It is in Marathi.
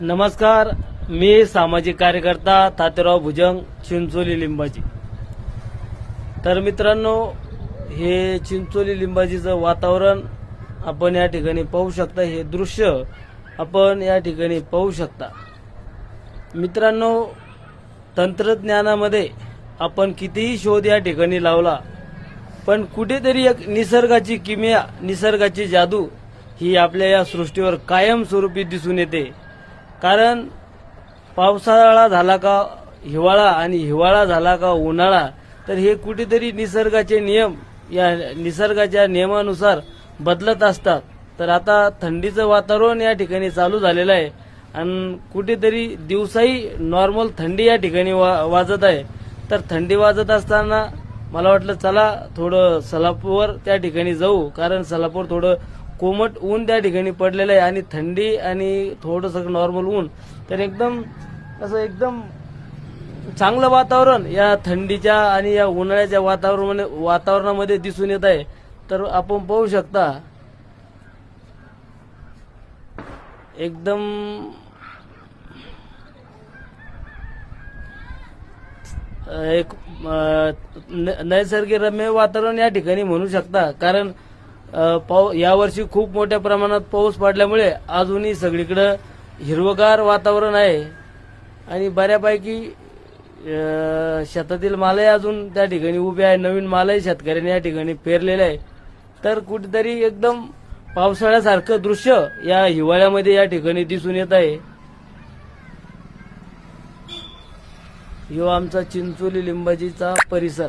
नमस्कार मी सामाजिक कार्यकर्ता तातेराव भुजंग चिंचोली लिंबाजी. तर मित्रांनो हे चिंचोली लिंबाजीचं वातावरण आपण या ठिकाणी पाहू शकता हे दृश्य आपण या ठिकाणी पाहू शकता. मित्रांनो तंत्रज्ञानामध्ये आपण कितीही शोध या ठिकाणी लावला पण कुठेतरी एक निसर्गाची किमया निसर्गाची जादू ही आपल्या या सृष्टीवर कायमस्वरूपी दिसून येते. कारण पावसाळा झाला का हिवाळा आणि हिवाळा झाला का उन्हाळा तर हे कुठेतरी निसर्गाचे नियम या निसर्गाच्या नियमानुसार बदलत असतात. तर आता थंडीचं वातावरण या ठिकाणी चालू झालेलं आहे. आणि कुठेतरी दिवसाही नॉर्मल थंडी या ठिकाणी वा वाजत आहे. तर थंडी वाजत असताना मला वाटलं चला थोडं सलापूर त्या ठिकाणी जाऊ. कारण सलापूर थोडं कोमट ऊन त्या ठिकाणी पडलेलं आहे आणि थंडी आणि थोडंसं नॉर्मल ऊन तर एकदम असं एकदम चांगलं वातावरण या थंडीच्या आणि या उन्हाळ्याच्या वातावरण वातावरणामध्ये दिसून येत आहे. तर आपण पाहू शकता एकदम एक न- नैसर्गिक रम्य वातावरण या ठिकाणी म्हणू शकता. कारण पाऊ यावर्षी खूप मोठ्या प्रमाणात पाऊस पडल्यामुळे अजूनही सगळीकडं हिरवगार वातावरण आहे. आणि बऱ्यापैकी शेतातील मालही अजून त्या ठिकाणी उभे आहे. नवीन मालही शेतकऱ्यांनी या ठिकाणी पेरलेले आहे. तर कुठेतरी एकदम पावसाळ्यासारखं दृश्य या हिवाळ्यामध्ये या ठिकाणी दिसून येत आहे. यो आमचा चिंचोली लिंबाजीचा परिसर.